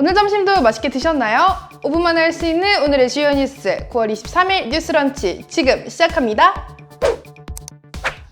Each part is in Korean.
오늘 점심도 맛있게 드셨나요? 5분 만에 할 수 있는 오늘의 주요 뉴스 9월 23일 뉴스 런치 지금 시작합니다.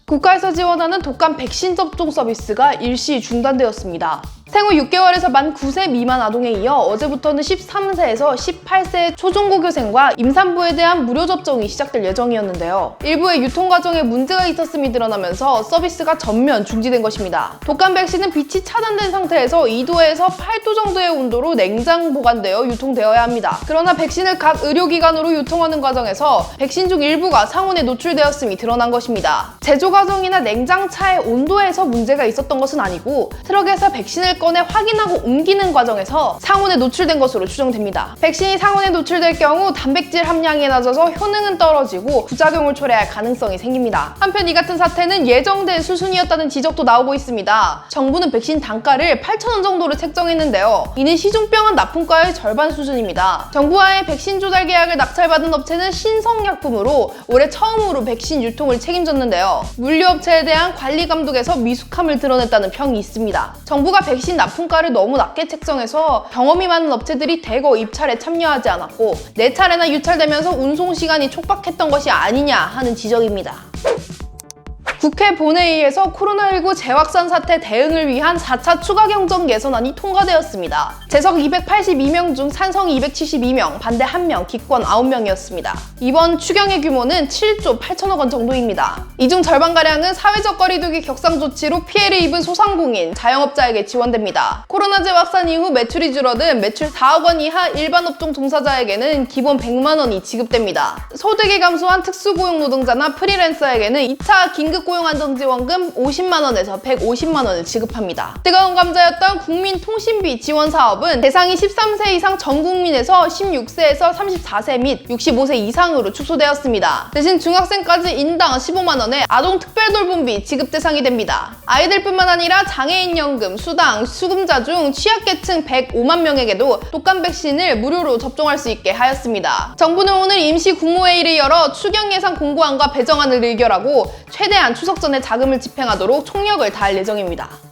국가에서 지원하는 독감 백신 접종 서비스가 일시 중단되었습니다. 생후 6개월에서 만 9세 미만 아동에 이어 어제부터는 13세에서 18세 초중고교생과 임산부에 대한 무료 접종이 시작될 예정이었는데요. 일부의 유통 과정에 문제가 있었음이 드러나면서 서비스가 전면 중지된 것입니다. 독감 백신은 빛이 차단된 상태에서 2도에서 8도 정도의 온도로 냉장 보관되어 유통되어야 합니다. 그러나 백신을 각 의료기관으로 유통하는 과정에서 백신 중 일부가 상온에 노출되었음이 드러난 것입니다. 제조 과정이나 냉장차의 온도에서 문제가 있었던 것은 아니고 트럭에서 백신을 꺼내 확인하고 옮기는 과정에서 상온에 노출된 것으로 추정됩니다. 백신이 상온에 노출될 경우 단백질 함량이 낮아서 효능은 떨어지고 부작용을 초래할 가능성이 생깁니다. 한편 이 같은 사태는 예정된 수순이었다는 지적도 나오고 있습니다. 정부는 백신 단가를 8,000원 정도로 책정했는데요. 이는 시중병원 납품가의 절반 수준입니다. 정부와의 백신 조달 계약을 낙찰받은 업체는 신성약품으로 올해 처음으로 백신 유통을 책임졌는데요. 물류업체에 대한 관리 감독에서 미숙함을 드러냈다는 평이 있습니다. 정부가 백신 납품가를 너무 낮게 책정해서 경험이 많은 업체들이 대거 입찰에 참여하지 않았고 네 차례나 유찰되면서 운송 시간이 촉박했던 것이 아니냐 하는 지적입니다. 국회 본회의에서 코로나19 재확산 사태 대응을 위한 4차 추가 경정 예산안이 통과되었습니다. 재석 282명 중 찬성 272명, 반대 1명, 기권 9명이었습니다. 이번 추경의 규모는 7조 8천억 원 정도입니다. 이 중 절반가량은 사회적 거리두기 격상 조치로 피해를 입은 소상공인, 자영업자에게 지원됩니다. 코로나 재확산 이후 매출이 줄어든 매출 4억 원 이하 일반 업종 종사자에게는 기본 100만 원이 지급됩니다. 소득이 감소한 특수고용 노동자나 프리랜서에게는 2차 긴급 고용 안정지원금 50만 원에서 150만 원을 지급합니다. 뜨거운 감자였던 국민통신비 지원 사업은 대상이 13세 이상 전 국민에서 16세에서 34세 및 65세 이상으로 축소되었습니다. 대신 중학생까지 인당 15만 원의 아동 특별돌봄비 지급 대상이 됩니다. 아이들뿐만 아니라 장애인연금, 수당, 수금자 중 취약계층 105만 명에게도 독감 백신을 무료로 접종할 수 있게 하였습니다. 정부는 오늘 임시 국무회의를 열어 추경 예산 공고안과 배정안을 의결하고 최대한 추석 전에 자금을 집행하도록 총력을 다할 예정입니다.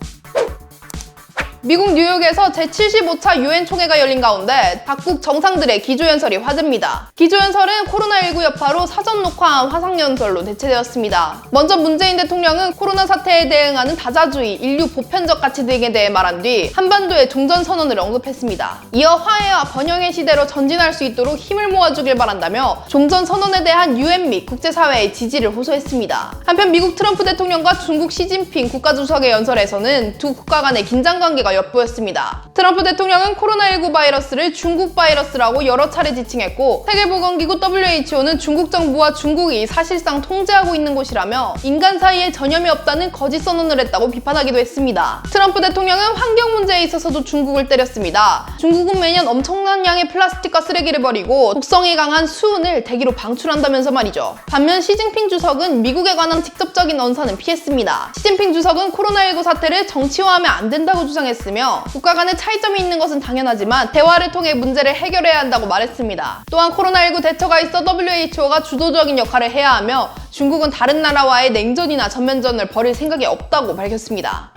미국 뉴욕에서 제75차 유엔 총회가 열린 가운데 각국 정상들의 기조연설이 화제입니다. 기조연설은 코로나19 여파로 사전 녹화한 화상연설로 대체되었습니다. 먼저 문재인 대통령은 코로나 사태에 대응하는 다자주의, 인류 보편적 가치 등에 대해 말한 뒤 한반도의 종전 선언을 언급했습니다. 이어 화해와 번영의 시대로 전진할 수 있도록 힘을 모아주길 바란다며 종전 선언에 대한 유엔 및 국제사회의 지지를 호소했습니다. 한편 미국 트럼프 대통령과 중국 시진핑 국가주석의 연설에서는 두 국가 간의 긴장 관계가 엿보였습니다. 트럼프 대통령은 코로나19 바이러스를 중국 바이러스라고 여러 차례 지칭했고 세계보건기구 WHO는 중국 정부와 중국이 사실상 통제하고 있는 곳이라며 인간 사이에 전염이 없다는 거짓 선언을 했다고 비판하기도 했습니다. 트럼프 대통령은 환경 문제에 있어서도 중국을 때렸습니다. 중국은 매년 엄청난 양의 플라스틱과 쓰레기를 버리고 독성이 강한 수은을 대기로 방출한다면서 말이죠. 반면 시진핑 주석은 미국에 관한 직접적인 언사는 피했습니다. 시진핑 주석은 코로나19 사태를 정치화하면 안 된다고 주장했습니다. 있으며 국가 간의 차이점이 있는 것은 당연하지만 대화를 통해 문제를 해결해야 한다고 말했습니다. 또한 코로나19 대처가 있어 WHO가 주도적인 역할을 해야 하며 중국은 다른 나라와의 냉전이나 전면전을 벌일 생각이 없다고 밝혔습니다.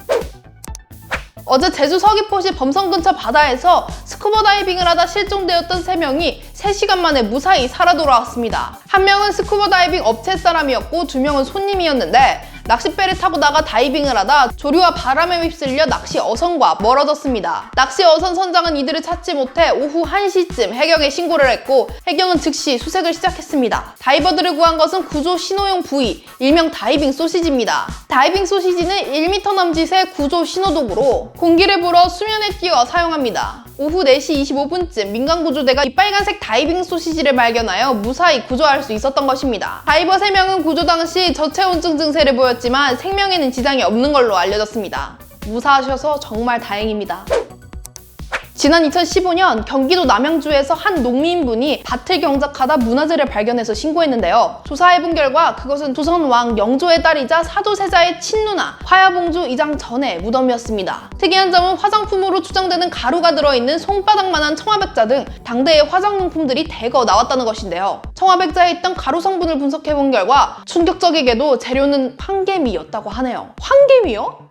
어제 제주 서귀포시 범성 근처 바다에서 스쿠버 다이빙을 하다 실종되었던 3명이 3시간 만에 무사히 살아 돌아왔습니다. 한 명은 스쿠버 다이빙 업체 사람이었고 두 명은 손님이었는데 낚싯배를 타고 나가 다이빙을 하다 조류와 바람에 휩쓸려 낚시 어선과 멀어졌습니다. 낚시 어선 선장은 이들을 찾지 못해 오후 1시쯤 해경에 신고를 했고 해경은 즉시 수색을 시작했습니다. 다이버들을 구한 것은 구조 신호용 부위, 일명 다이빙 소시지입니다. 다이빙 소시지는 1m 남짓의 구조 신호도구로 공기를 불어 수면에 띄워 사용합니다. 오후 4시 25분쯤 민간 구조대가 이 빨간색 다이빙 소시지를 발견하여 무사히 구조할 수 있었던 것입니다. 다이버 3명은 구조 당시 저체온증 증세를 보였지만 생명에는 지장이 없는 걸로 알려졌습니다. 무사하셔서 정말 다행입니다. 지난 2015년 경기도 남양주에서 한 농민분이 밭을 경작하다 문화재를 발견해서 신고했는데요. 조사해본 결과 그것은 조선 왕 영조의 딸이자 사도세자의 친누나 화야봉주 이장 전의 무덤이었습니다. 특이한 점은 화장품으로 추정되는 가루가 들어있는 손바닥만한 청화백자 등 당대의 화장용품들이 대거 나왔다는 것인데요. 청화백자에 있던 가루 성분을 분석해본 결과 충격적이게도 재료는 황개미였다고 하네요. 황개미요?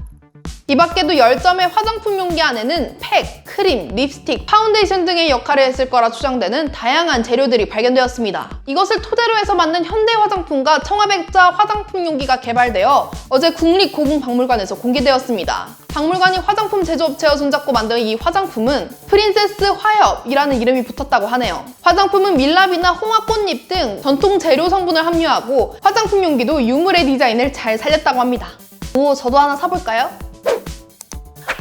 이 밖에도 10점의 화장품 용기 안에는 팩, 크림, 립스틱, 파운데이션 등의 역할을 했을 거라 추정되는 다양한 재료들이 발견되었습니다. 이것을 토대로 해서 만든 현대 화장품과 청아백자 화장품 용기가 개발되어 어제 국립고궁박물관에서 공개되었습니다. 박물관이 화장품 제조업체와 손잡고 만든 이 화장품은 프린세스 화협이라는 이름이 붙었다고 하네요. 화장품은 밀랍이나 홍합꽃잎 등 전통 재료 성분을 함유하고 화장품 용기도 유물의 디자인을 잘 살렸다고 합니다. 오, 저도 하나 사볼까요?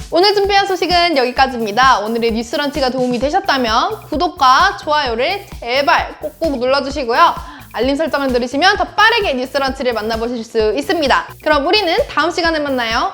오늘 준비한 소식은 여기까지입니다. 오늘의 뉴스런치가 도움이 되셨다면 구독과 좋아요를 제발 꼭꼭 눌러주시고요. 알림 설정을 누르시면 더 빠르게 뉴스런치를 만나보실 수 있습니다. 그럼 우리는 다음 시간에 만나요.